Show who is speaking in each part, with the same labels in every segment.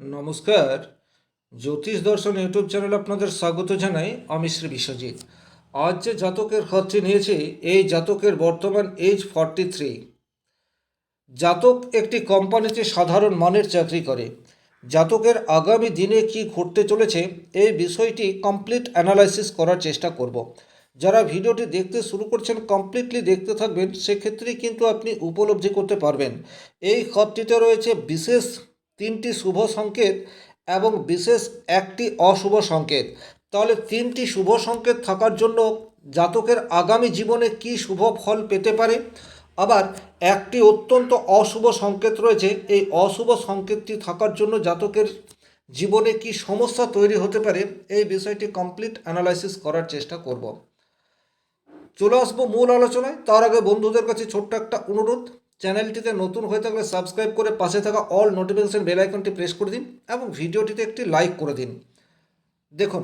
Speaker 1: নমস্কার। জ্যোতিষ দর্শন ইউটিউব চ্যানেলে আপনাদের স্বাগত জানাই আমি শ্রী বিশ্বজিৎ। আজ যে জাতকের খরচে নিয়েছি, এই জাতকের বর্তমান এজ ফর্টি থ্রি জাতক একটি কোম্পানিতে সাধারণ মানের চাকরি করে। জাতকের আগামী দিনে কি ঘটতে চলেছে, এই বিষয়টি কমপ্লিট অ্যানালাইসিস করার চেষ্টা করব। যারা ভিডিওটি দেখতে শুরু করছেন কমপ্লিটলি দেখতে থাকবেন, সেক্ষেত্রেই কিন্তু আপনি উপলব্ধি করতে পারবেন। এই খতটিতে রয়েছে বিশেষ তিনটি শুভ সংকেত এবং বিশেষ একটি অশুভ সংকেত। তাহলে তিনটি শুভ সংকেত থাকার জন্য জাতকের আগামী জীবনে কি শুভ ফল পেতে পারে? আবার একটি অত্যন্ত অশুভ সংকেত রয়েছে, এই অশুভ সংকেতটি থাকার জন্য জাতকের জীবনে কি সমস্যা তৈরি হতে পারে? এই বিষয়টি কমপ্লিট অ্যানালাইসিস করার চেষ্টা করব। চলে আসব মূল আলোচনায়। তার আগে বন্ধুদের কাছে ছোট্ট একটা অনুরোধ। চ্যানেলটিতে নতুন হয়ে থাকলে সাবস্ক্রাইব করে পাশে থাকা অল নোটিফিকেশন বেল আইকনটি প্রেস করে দিন এবং ভিডিওটিতে একটি লাইক করে দিন। দেখুন,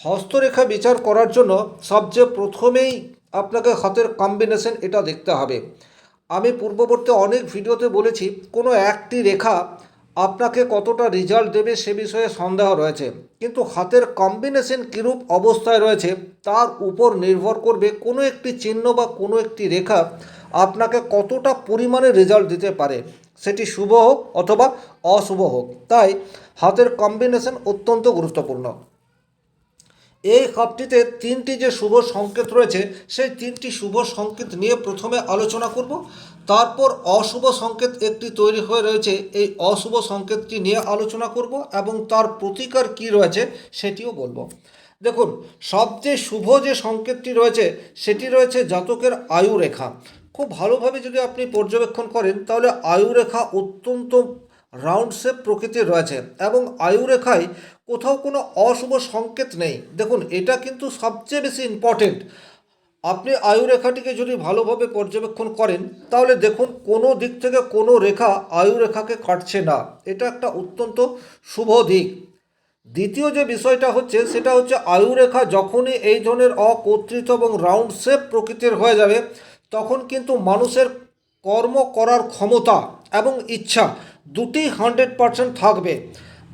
Speaker 1: হস্তরেখা বিচার করার জন্য সবচেয়ে প্রথমেই আপনাকে হাতের কম্বিনেশন এটা দেখতে হবে। আমি পূর্ববর্তী অনেক ভিডিওতে বলেছি, কোনো একটি রেখা আপনাকে কতটা রেজাল্ট দেবে সে বিষয়ে সন্দেহ রয়েছে। কিন্তু হাতের কম্বিনেশন কীরূপ অবস্থায় রয়েছে তার উপর নির্ভর করবে কোনো একটি চিহ্ন বা কোনো একটি রেখা আপনাকে কতটা পরিমাণে রেজাল্ট দিতে পারে, সেটি শুভ হোক অথবা অশুভ হোক, তাই হাতের কম্বিনেশন অত্যন্ত গুরুত্বপূর্ণ। এই কাপটিতে তিনটি যে শুভ সংকেত রয়েছে, সেই তিনটি শুভ সংকেত নিয়ে প্রথমে আলোচনা করব। তারপর অশুভ সংকেত একটি তৈরি হয়ে রয়েছে, এই অশুভ সংকেতটি নিয়ে আলোচনা করব এবং তার প্রতিকার কি রয়েছে সেটিও বলব। দেখুন, সবচেয়ে শুভ যে সংকেতটি রয়েছে, সেটি রয়েছে জাতকের আয়ু রেখা খুব ভালোভাবে যদি আপনি পর্যবেক্ষণ করেন, তাহলে আয়ুরেখা অত্যন্ত রাউন্ড শেপ প্রকৃতির রয়েছে এবং আয়ুরেখায় কোথাও কোনো অশুভ সংকেত নেই। দেখুন, এটা কিন্তু সবচেয়ে বেশি ইম্পর্টেন্ট আপনি আয়ুরেখাটিকে যদি ভালোভাবে পর্যবেক্ষণ করেন, তাহলে দেখুন কোনো দিক থেকে কোনো রেখা আয়ুরেখাকে কাটছে না। এটা একটা অত্যন্ত শুভ দিক। দ্বিতীয় যে বিষয়টা হচ্ছে, সেটা হচ্ছে আয়ুরেখা যখনই এই ধরনের অকর্তৃত এবং রাউন্ড শেপ প্রকৃতির হয়ে যাবে তখন কিন্তু মানুষের কর্ম করার ক্ষমতা এবং ইচ্ছা দুটি হান্ড্রেড পারসেন্ট থাকবে।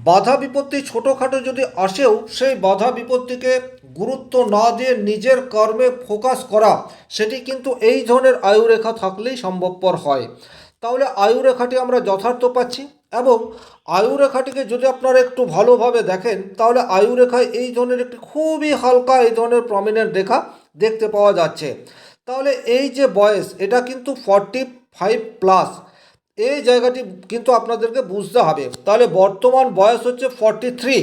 Speaker 1: বাধা বিপত্তি ছোটোখাটো যদি আসেও, সেই বাধা বিপত্তিকে গুরুত্ব না দিয়ে নিজের কর্মে ফোকাস করা, সেটি কিন্তু এই ধরনের আয়ুরেখা থাকলেই সম্ভবপর হয়। তাহলে আয়ুরেখাটি আমরা যথার্থ পাচ্ছি এবং আয়ুরেখাটিকে যদি আপনারা একটু ভালোভাবে দেখেন, তাহলে আয়ুরেখায় এই ধরনের একটি খুবই হালকা এই ধরনের প্রমিনেন্ট রেখা দেখতে পাওয়া যাচ্ছে। তাহলে এই যে বয়স, এটা কিন্তু ফর্টি ফাইভ প্লাস এই জায়গাটি কিন্তু আপনাদেরকে বুঝতে হবে। তাহলে বর্তমান বয়স হচ্ছে ফর্টি থ্রি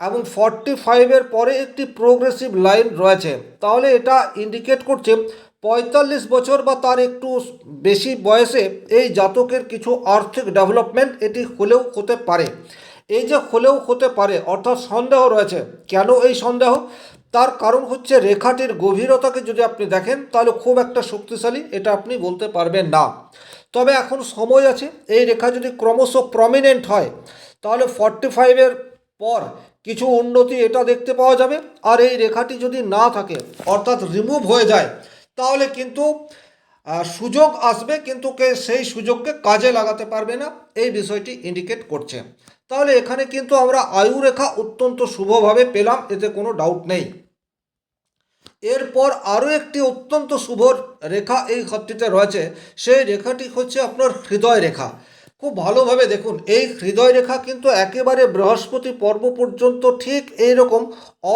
Speaker 1: এবং ফর্টি ফাইভের পরে একটি প্রোগ্রেসিভ লাইন রয়েছে। তাহলে এটা ইন্ডিকেট করছে পঁয়তাল্লিশ বছর বা তার একটু বেশি বয়সে এই জাতকের কিছু আর্থিক ডেভেলপমেন্ট এটি হলেও হতে পারে। এই যে হলেও হতে পারে, অর্থাৎ সন্দেহ রয়েছে। কেন এই সন্দেহ? তার কারণ হচ্ছে রেখাটির গভীরতাকে যদি আপনি দেখেন, তাহলে খুব একটা শক্তিশালী এটা আপনি বলতে পারবেন না। তবে এখন সময় আছে, এই রেখা যদি ক্রমশ প্রমিনেন্ট হয়, তাহলে ফর্টি ফাইভের পর কিছু উন্নতি এটা দেখতে পাওয়া যাবে। আর এই রেখাটি যদি না থাকে, অর্থাৎ রিমুভ হয়ে যায়, তাহলে কিন্তু সুযোগ আসবে, কিন্তু কে সেই সুযোগকে কাজে লাগাতে পারবে না, এই বিষয়টি ইন্ডিকেট করছে। তাহলে এখানে কিন্তু আমরা আয়ু রেখা অত্যন্ত শুভভাবে পেলাম, এতে কোনো ডাউট নেই। এরপর আরও একটি অত্যন্ত শুভ রেখা এই ঘরটিতে রয়েছে, সেই রেখাটি হচ্ছে আপনার হৃদয় রেখা। খুব ভালোভাবে দেখুন, এই হৃদয় রেখা কিন্তু একেবারে বৃহস্পতি পর্ব পর্যন্ত ঠিক এই রকম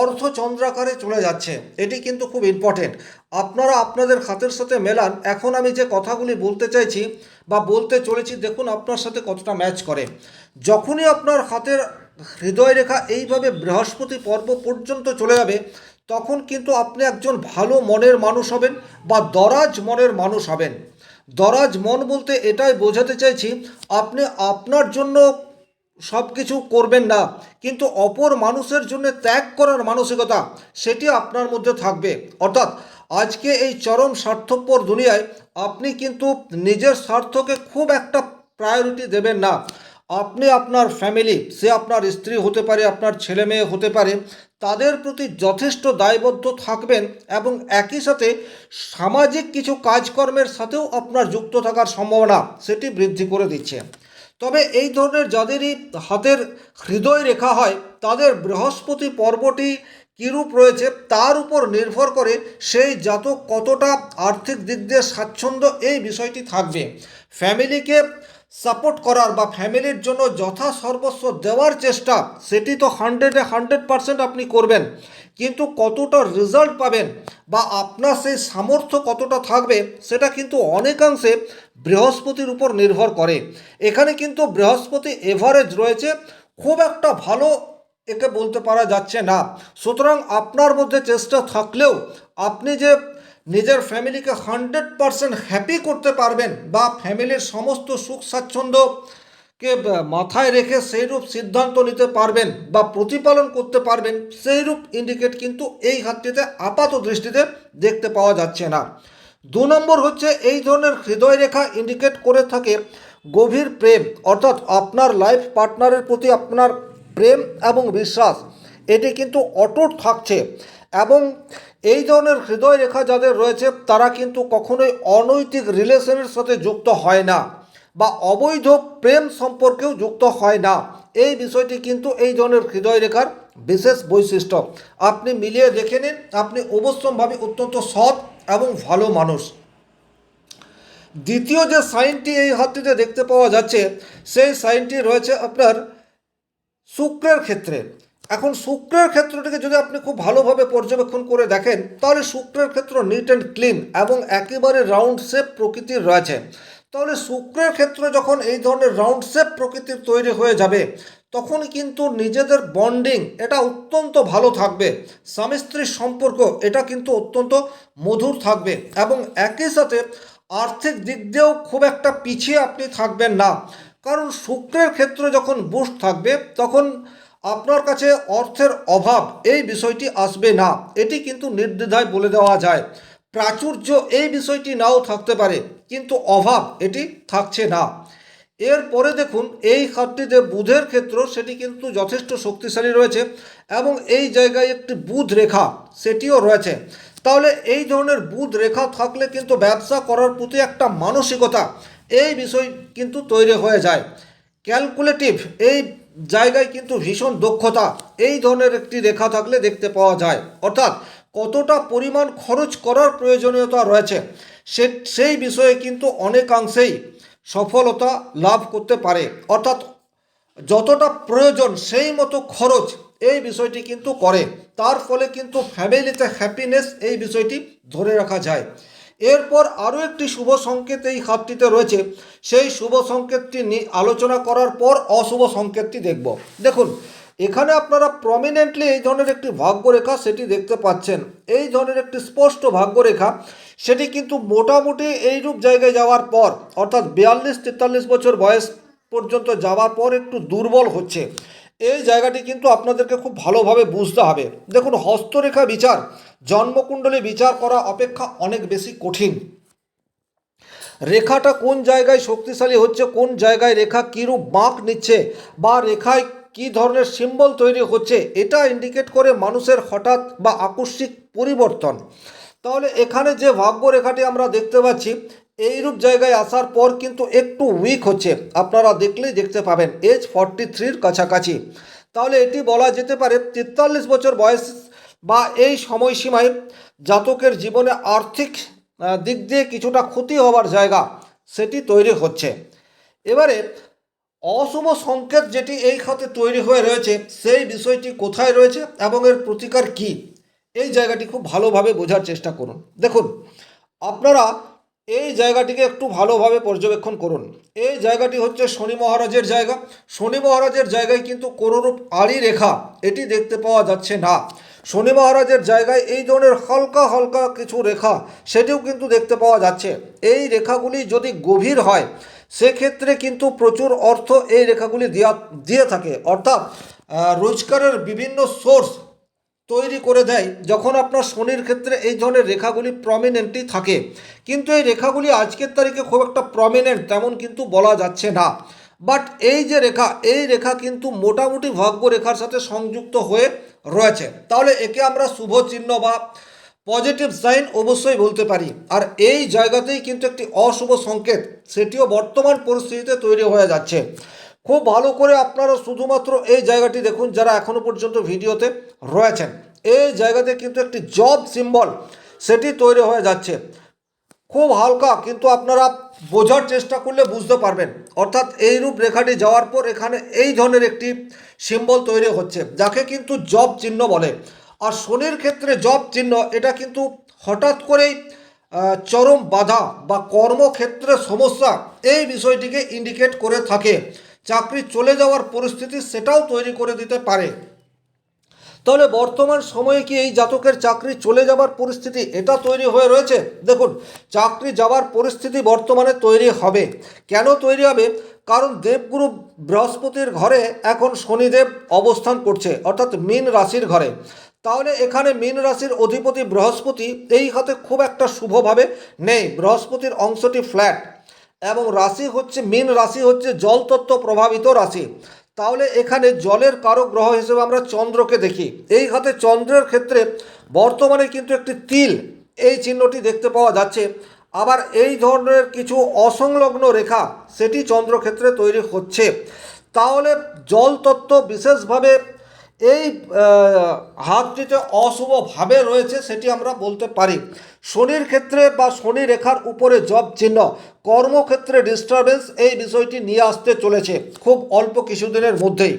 Speaker 1: অর্ধচন্দ্রাকারে চলে যাচ্ছে। এটি কিন্তু খুব ইম্পর্টেন্ট আপনারা আপনাদের হাতের সাথে মেলান। এখন আমি যে কথাগুলি বলতে চাইছি বা বলতে চলেছি, দেখুন আপনার সাথে কতটা ম্যাচ করে। যখনই আপনার হাতের হৃদয় রেখা এইভাবে বৃহস্পতি পর্ব পর্যন্ত চলে যাবে, তখন কিন্তু আপনি একজন ভালো মনের মানুষ হবেন বা দরাজ মনের মানুষ হবেন। দরাজ মন বলতে এটাই বোঝাতে চাইছি, আপনি আপনার জন্য সব কিছু করবেন না, কিন্তু অপর মানুষের জন্য ত্যাগ করার মানসিকতা, সেটি আপনার মধ্যে থাকবে। অর্থাৎ আজকে এই চরম স্বার্থপর দুনিয়ায় আপনি কিন্তু নিজের স্বার্থকে খুব একটা প্রায়োরিটি দেবেন না। আপনি আপনার ফ্যামিলি সে আপনার স্ত্রী হতে পারে, আপনার ছেলে মেয়ে হতে পারে, তাদের প্রতি যথেষ্ট দায়বদ্ধ থাকবেন এবং একই সাথে সামাজিক কিছু কাজকর্মের সাথেও আপনার যুক্ত থাকার সম্ভাবনা সেটি বৃদ্ধি করে দিচ্ছে। তবে এই ধরনের যাদেরই হাতের হৃদয় রেখা হয়, তাদের বৃহস্পতি পর্বটি কীরূপ রয়েছে, তার উপর নির্ভর করে সেই জাতক কতটা আর্থিক দিক দিয়ে স্বাচ্ছন্দ্য এই বিষয়টি থাকবে। ফ্যামিলিকে সাপোর্ট করার বা ফ্যামিলির জন্য যথা সর্বস্ব দেওয়ার চেষ্টা, সেটি তো হান্ড্রেডে হান্ড্রেড পারসেন্ট আপনি করবেন। কিন্তু কতটা রেজাল্ট পাবেন বা আপনার সেই সামর্থ্য কতটা থাকবে, সেটা কিন্তু অনেকাংশে বৃহস্পতির উপর নির্ভর করে। এখানে কিন্তু বৃহস্পতি এভারেজ রয়েছে, খুব একটা ভালো একে বলতে পারা যাচ্ছে না। সুতরাং আপনার মধ্যে চেষ্টা থাকলেও আপনি যে নিজের ফ্যামিলিকে হান্ড্রেড পারসেন্ট হ্যাপি করতে পারবেন বা ফ্যামিলির সমস্ত সুখ স্বাচ্ছন্দ্যকে মাথায় রেখে সেইরূপ সিদ্ধান্ত নিতে পারবেন বা প্রতিপালন করতে পারবেন, সেইরূপ ইন্ডিকেট কিন্তু এই হাতটিতে আপাত দৃষ্টিতে দেখতে পাওয়া যাচ্ছে না। দু নম্বর হচ্ছে এই ধরনের হৃদয় রেখা ইন্ডিকেট করে থাকে গভীর প্রেম, অর্থাৎ আপনার লাইফ পার্টনারের প্রতি আপনার প্রেম এবং বিশ্বাস। এটি কিন্তু অটুট থাকছে। এবং এই ধরনের হৃদয় রেখা যাদের রয়েছে, তারা কিন্তু কখনোই অনৈতিক রিলেশনের সাথে যুক্ত হয় না বা অবৈধ প্রেম সম্পর্কেও যুক্ত হয় না। এই বিষয়টি কিন্তু এই ধরনের হৃদয় রেখার বিশেষ বৈশিষ্ট্য। আপনি মিলিয়ে দেখে নিন, আপনি অবশ্যমভাবে অত্যন্ত সৎ এবং ভালো মানুষ। দ্বিতীয় যে সাইনটি এই হাতটিতে দেখতে পাওয়া যাচ্ছে, সেই সাইনটি রয়েছে আপনার শুক্রের ক্ষেত্রে। এখন শুক্রের ক্ষেত্রটিকে যদি আপনি খুব ভালোভাবে পর্যবেক্ষণ করে দেখেন, তাহলে শুক্রের ক্ষেত্র নিট অ্যান্ড ক্লিন এবং একেবারে রাউন্ড শেপ প্রকৃতির রয়েছে। তাহলে শুক্রের ক্ষেত্রে যখন এই ধরনের রাউন্ড শেপ প্রকৃতির তৈরি হয়ে যাবে তখন কিন্তু নিজেদের বন্ডিং এটা অত্যন্ত ভালো থাকবে। স্বামী স্ত্রীর সম্পর্ক এটা কিন্তু অত্যন্ত মধুর থাকবে এবং একই সাথে আর্থিক দিক দিয়েও খুব একটা পিছিয়ে আপনি থাকবেন না। কারণ শুক্রের ক্ষেত্রে যখন বুস্ট থাকবে, তখন আপনার কাছে অর্থের অভাব, এই বিষয়টি আসবে না। এটি কিন্তু নির্দ্বিধায় বলে দেওয়া যায়। প্রাচুর্য এই বিষয়টি নাও থাকতে পারে, কিন্তু অভাব এটি থাকছে না। এরপরে দেখুন, এই খাতটিতে বুধের ক্ষেত্র, সেটি কিন্তু যথেষ্ট শক্তিশালী রয়েছে এবং এই জায়গায় একটি বুধ রেখা, সেটিও রয়েছে। তাহলে এই ধরনের বুধ রেখা থাকলে কিন্তু ব্যবসা করার প্রতি একটা মানসিকতা, এই বিষয় কিন্তু তৈরি হয়ে যায়। ক্যালকুলেটিভ, এই জায়গায় কিন্তু ভীষণ দক্ষতা। এই ধরনের একটি রেখা থাকলে দেখতে পাওয়া যায়। অর্থাৎ কতটা পরিমাণ খরচ করার প্রয়োজনীয়তা রয়েছে, সে, সেই বিষয়ে কিন্তু অনেকাংশেই সফলতা লাভ করতে পারে। অর্থাৎ যতটা প্রয়োজন সেই মতো খরচ এই বিষয়টি কিন্তু করে। তার ফলে কিন্তু ফ্যামিলিতে হ্যাপিনেস এই বিষয়টি ধরে রাখা যায়। এরপর আরও একটি শুভ সংকেত এই হাতটিতে রয়েছে। সেই শুভ সংকেতটি আলোচনা করার পর অশুভ সংকেতটি দেখব। দেখুন, এখানে আপনারা প্রমিনেন্টলি এই ধরনের একটি ভাগ্যরেখা সেটি দেখতে পাচ্ছেন। এই ধরনের একটি স্পষ্ট ভাগ্যরেখা, সেটি কিন্তু মোটামুটি এইরূপ জায়গায় যাওয়ার পর, অর্থাৎ বিয়াল্লিশ তেতাল্লিশ বছর বয়স পর্যন্ত যাওয়ার পর একটু দুর্বল হচ্ছে। এই জায়গাটি কিন্তু আপনাদেরকে খুব ভালোভাবে বুঝতে হবে। দেখুন, হস্তরেখা বিচার, জন্মকুণ্ডলী বিচার করা অপেক্ষা অনেক বেশি কঠিন। রেখাটা কোন জায়গায় শক্তিশালী হচ্ছে, কোন জায়গায় রেখা কীরূপ বাঁক নিচ্ছে, বা রেখায় কী ধরনের সিম্বল তৈরি হচ্ছে, এটা ইন্ডিকেট করে মানুষের হঠাৎ বা আকস্মিক পরিবর্তন। তাহলে এখানে যে ভাগ্য রেখাটি আমরা দেখতে পাচ্ছি এইরূপ জায়গায় আসার পর কিন্তু একটু উইক হচ্ছে। আপনারা দেখলেই দেখতে পাবেন এজ ফর্টি থ্রির কাছাকাছি। তাহলে এটি বলা যেতে পারে তেতাল্লিশ বছর বয়স বা এই সময়সীমায় জাতকের জীবনে আর্থিক দিক দিয়ে কিছুটা ক্ষতি হওয়ার জায়গা সেটি তৈরি হচ্ছে। এবারে অশুভ সংকেত যেটি এই খাতে তৈরি হয়ে রয়েছে, সেই বিষয়টি কোথায় রয়েছে এবং এর প্রতিকার কি? এই জায়গাটি খুব ভালোভাবে বোঝার চেষ্টা করুন। দেখুন, আপনারা এই জায়গাটিকে একটু ভালোভাবে পর্যবেক্ষণ করুন। এই জায়গাটি হচ্ছে শনি মহারাজের জায়গা। শনি মহারাজের জায়গায় কিন্তু কোনোরূপ আড়ি রেখা এটি দেখতে পাওয়া যাচ্ছে না। শনি মহারাজের জায়গায় এই ধরনের হালকা হালকা কিছু রেখা সেটিও কিন্তু দেখতে পাওয়া যাচ্ছে। এই রেখাগুলি যদি গভীর হয়, সেক্ষেত্রে কিন্তু প্রচুর অর্থ এই রেখাগুলি দেওয়া দিয়ে থাকে। অর্থাৎ রোজগারের বিভিন্ন সোর্স তৈরি করে দেয় যখন আপনার শনির ক্ষেত্রে এই ধরনের রেখাগুলি প্রমিনেন্টই থাকে। কিন্তু এই রেখাগুলি আজকের তারিখে খুব একটা প্রমিনেন্ট তেমন কিন্তু বলা যাচ্ছে না। বাট এই যে রেখা, এই রেখা কিন্তু মোটামুটি ভাগ্য রেখার সাথে সংযুক্ত হয়ে রয়েছে। তাহলে একে আমরা শুভ চিহ্ন বা পজিটিভ সাইন অবশ্যই বলতে পারি। আর এই জায়গাতেই কিন্তু একটি অশুভ সংকেত, সেটিও বর্তমান পরিস্থিতিতে তৈরি হয়ে যাচ্ছে। খুব ভালো করে আপনারা শুধুমাত্র এই জায়গাটি দেখুন, যারা এখনও পর্যন্ত ভিডিওতে রয়েছেন। এই জায়গাতে কিন্তু একটি জব সিম্বল সেটি তৈরি হয়ে যাচ্ছে। খুব হালকা, কিন্তু আপনারা বোঝার চেষ্টা করলে বুঝতে পারবেন। অর্থাৎ এই রূপ রেখাটি যাওয়ার পর এখানে এই ধরনের একটি সিম্বল তৈরি হচ্ছে, যাকে কিন্তু জব চিহ্ন বলে। আর শনির ক্ষেত্রে জব চিহ্ন, এটা কিন্তু হঠাৎ করেই চরম বাধা বা কর্মক্ষেত্রে সমস্যা, এই বিষয়টিকে ইন্ডিকেট করে থাকে। চাকরি চলে যাওয়ার পরিস্থিতি সেটাও তৈরি করে দিতে পারে। তাহলে বর্তমান সময়ে কি এই জাতকের চাকরি চলে যাবার পরিস্থিতি এটা তৈরি হয়ে রয়েছে? দেখুন, চাকরি যাওয়ার পরিস্থিতি বর্তমানে তৈরি হবে। কেন তৈরি হবে? কারণ দেবগুরু বৃহস্পতির ঘরে এখন শনিদেব অবস্থান করছে, অর্থাৎ মীন রাশির ঘরে। তাহলে এখানে মীন রাশির অধিপতি বৃহস্পতি এই হাতে খুব একটা শুভভাবে নেই। বৃহস্পতির অংশটি ফ্ল্যাট এবং রাশি হচ্ছে, মীন রাশি হচ্ছে জলতত্ত্ব প্রভাবিত রাশি। তাহলে এখানে জলের কারক গ্রহ হিসেবে আমরা চন্দ্রকে দেখি। এই হাতে চন্দ্রের ক্ষেত্রে বর্তমানে কিন্তু একটি তিল এই চিহ্নটি দেখতে পাওয়া যাচ্ছে। আবার এই ধরনের কিছু অসংলগ্ন রেখা সেটি চন্দ্রক্ষেত্রে তৈরি হচ্ছে। তাহলে জলতত্ত্ব বিশেষভাবে এই হাতটিতে অশুভভাবে রয়েছে সেটি আমরা বলতে পারি। শনির ক্ষেত্রে বা শনি রেখার উপরে জব চিহ্ন, কর্মক্ষেত্রে ডিস্টারবেন্স এই বিষয়টি নিয়ে আসতে চলেছে খুব অল্প কিছুদিনের মধ্যেই।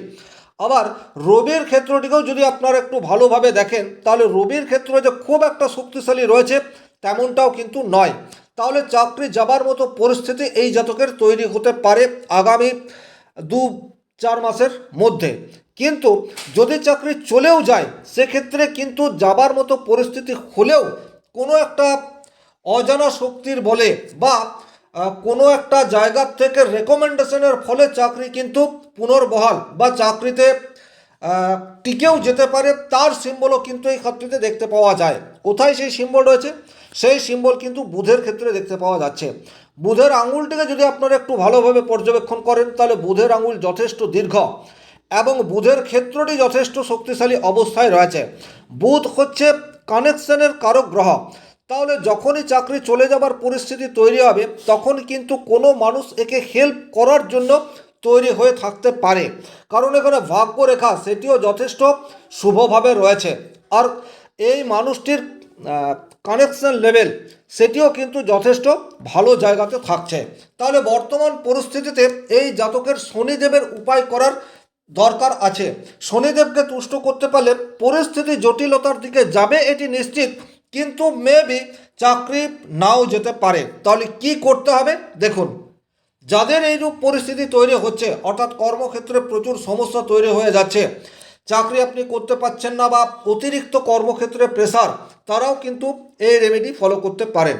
Speaker 1: আবার রবির ক্ষেত্রটিকেও যদি আপনারা একটু ভালোভাবে দেখেন, তাহলে রবির ক্ষেত্র যে খুব একটা শক্তিশালী রয়েছে তেমনটাও কিন্তু নয়। তাহলে চাকরি যাবার মতো পরিস্থিতি এই জাতকের তৈরি হতে পারে। আগামী দু চার মাসের মধ্যে। কিন্তু যদি চাকরি চলেও যায়, সেক্ষেত্রে কিন্তু যাবার মতো পরিস্থিতি হলেও কোনো একটা অজানা শক্তির বলে বা কোনো একটা জায়গার থেকে রেকমেন্ডেশনের ফলে চাকরি কিন্তু পুনর্বহাল বা চাকরিতে টিকেও যেতে পারে, তার সিম্বলও কিন্তু এই খাতটিতে দেখতে পাওয়া যায়। কোথায় সেই সিম্বল রয়েছে? সেই সিম্বল কিন্তু বুধের ক্ষেত্রে দেখতে পাওয়া যাচ্ছে। বুধের আঙুলটিকে যদি আপনারা একটু ভালোভাবে পর্যবেক্ষণ করেন, তাহলে বুধের আঙুল যথেষ্ট দীর্ঘ এবং বুধের ক্ষেত্রটি যথেষ্ট শক্তিশালী অবস্থায় রয়েছে। বুধ হচ্ছে কানেকশনের কারক গ্রহ। তাহলে যখনই চাকরি চলে যাবার পরিস্থিতি তৈরি হবে, তখন কিন্তু কোনো মানুষ একে হেল্প করার জন্য তৈরি হয়ে থাকতে পারে। কারণ এখানে ভাগ্যরেখা, সেটিও যথেষ্ট শুভভাবে রয়েছে। আর এই মানুষটির কানেকশন লেভেল সেটিও কিন্তু যথেষ্ট ভালো জায়গাতে থাকছে। তাহলে বর্তমান পরিস্থিতিতে এই জাতকের শনিদেবের উপায় করার দরকার আছে। শনিদেবকে তুষ্ট করতে পারলে পরিস্থিতি জটিলতার দিকে যাবে এটি নিশ্চিত, কিন্তু মেবি চাকরি নাও যেতে পারে। তাহলে কি করতে হবে? দেখুন, যাদের এইরূপ পরিস্থিতি তৈরি হচ্ছে, অর্থাৎ কর্মক্ষেত্রে প্রচুর সমস্যা তৈরি হয়ে যাচ্ছে চাকরি আপনি করতে পারছেন না বা অতিরিক্ত কর্মক্ষেত্রে প্রেসার তারাও কিন্তু এই রেমেডি ফলো করতে পারেন।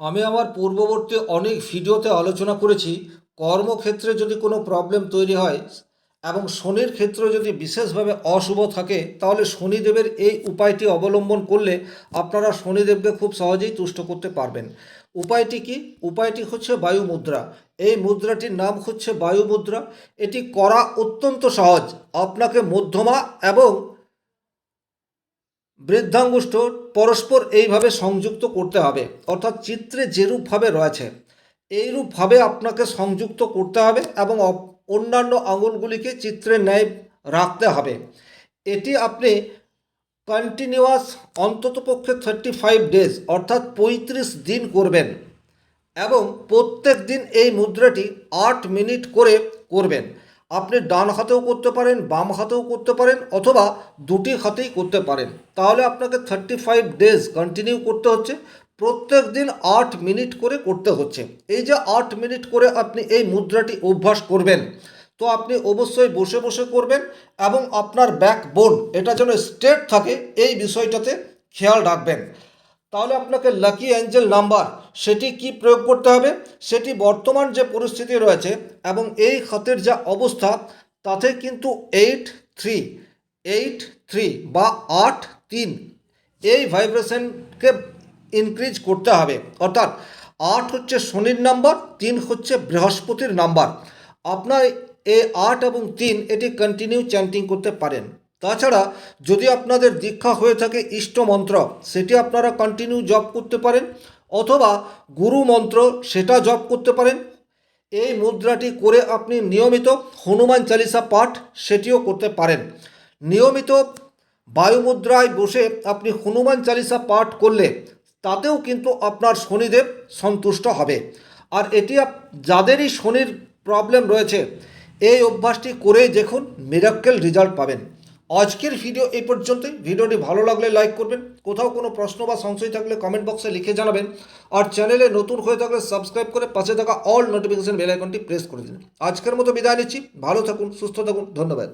Speaker 1: আমি আমার পূর্ববর্তী অনেক ভিডিওতে আলোচনা করেছি, কর্মক্ষেত্রে যদি কোনো প্রবলেম তৈরি হয় এবং শনির ক্ষেত্রে যদি বিশেষভাবে অশুভ থাকে, তাহলে শনিদেবের এই উপায়টি অবলম্বন করলে আপনারা শনিদেবকে খুব সহজেই তুষ্ট করতে পারবেন। উপায়টি কি? উপায়টি হচ্ছে বায়ু মুদ্রা এই মুদ্রাটির নাম হচ্ছে বায়ু মুদ্রা এটি করা অত্যন্ত সহজ। আপনাকে মধ্যমা এবং বৃদ্ধাঙ্গুষ্ঠ পরস্পর এইভাবে সংযুক্ত করতে হবে। অর্থাৎ চিত্রে যেরূপভাবে রয়েছে, এইরূপভাবে আপনাকে সংযুক্ত করতে হবে এবং অন্যান্য আঙুলগুলিকে চিত্রের ন্যায় রাখতে হবে। এটি আপনি কন্টিনিউয়াস অন্ততপক্ষে থার্টি ফাইভ ডেজ অর্থাৎ পঁয়ত্রিশ দিন করবেন। এবং প্রত্যেক দিন এই মুদ্রাটি আট মিনিট করে করবেন। আপনি ডান হাতেও করতে পারেন, বাম হাতেও করতে পারেন, অথবা দুটি হাতেই করতে পারেন। তাহলে আপনাকে থার্টি ফাইভ ডেজ কন্টিনিউ করতে হচ্ছে। প্রত্যেক দিন আট মিনিট করে করতে হচ্ছে। এই যে আট মিনিট করে আপনি এই মুদ্রাটি অভ্যাস করবেন তো আপনি অবশ্যই বসে বসে করবেন এবং আপনার ব্যাক বোন এটা যেন স্ট্রেট থাকে, এই বিষয়টাতে খেয়াল রাখবেন। তাহলে আপনাকে লাকি অ্যাঞ্জেল নাম্বার সেটি কি প্রয়োগ করতে হবে? সেটি বর্তমান যে পরিস্থিতি রয়েছে এবং এই খাতের যা অবস্থা, তাতে কিন্তু এইট থ্রি এইট থ্রি বা আট তিন, এই ভাইব্রেশনকে ইনক্রিজ করতে হবে। অর্থাৎ আট হচ্ছে শনির নাম্বার তিন হচ্ছে বৃহস্পতির নাম্বার আপনার এই আট এবং তিন এটি কন্টিনিউ চ্যান্টিং করতে পারেন। তাছাড়া যদি আপনাদের দীক্ষা হয়ে থাকে ইষ্ট মন্ত্র, সেটি আপনারা কন্টিনিউ জপ করতে পারেন, অথবা গুরু মন্ত্র, সেটা জপ করতে পারেন। এই মুদ্রাটি করে আপনি নিয়মিত হনুমান চালিসা পাঠ, সেটিও করতে পারেন। নিয়মিত বায়ুমুদ্রায় বসে আপনি হনুমান চালিসা পাঠ করলে, তাতেও কিন্তু আপনার শনিদেব সন্তুষ্ট হবে। আর এটি যাদেরই শনির প্রবলেম রয়েছে এই অভ্যাসটি করে দেখুন মিরাক্কেল রেজাল্ট পাবেন। আজকের ভিডিও এই পর্যন্তই। ভিডিওটি ভালো লাগলে লাইক করবেন। কোথাও কোনো প্রশ্ন বা সংশয় থাকলে কমেন্ট বক্সে লিখে জানাবেন। আর চ্যানেলে নতুন হয়ে থাকলে সাবস্ক্রাইব করে পাশে থাকা অল নোটিফিকেশন বেল আইকনটি প্রেস করে দিন। আজকের মতো বিদায় নিচ্ছি। ভালো থাকুন, সুস্থ থাকুন। ধন্যবাদ।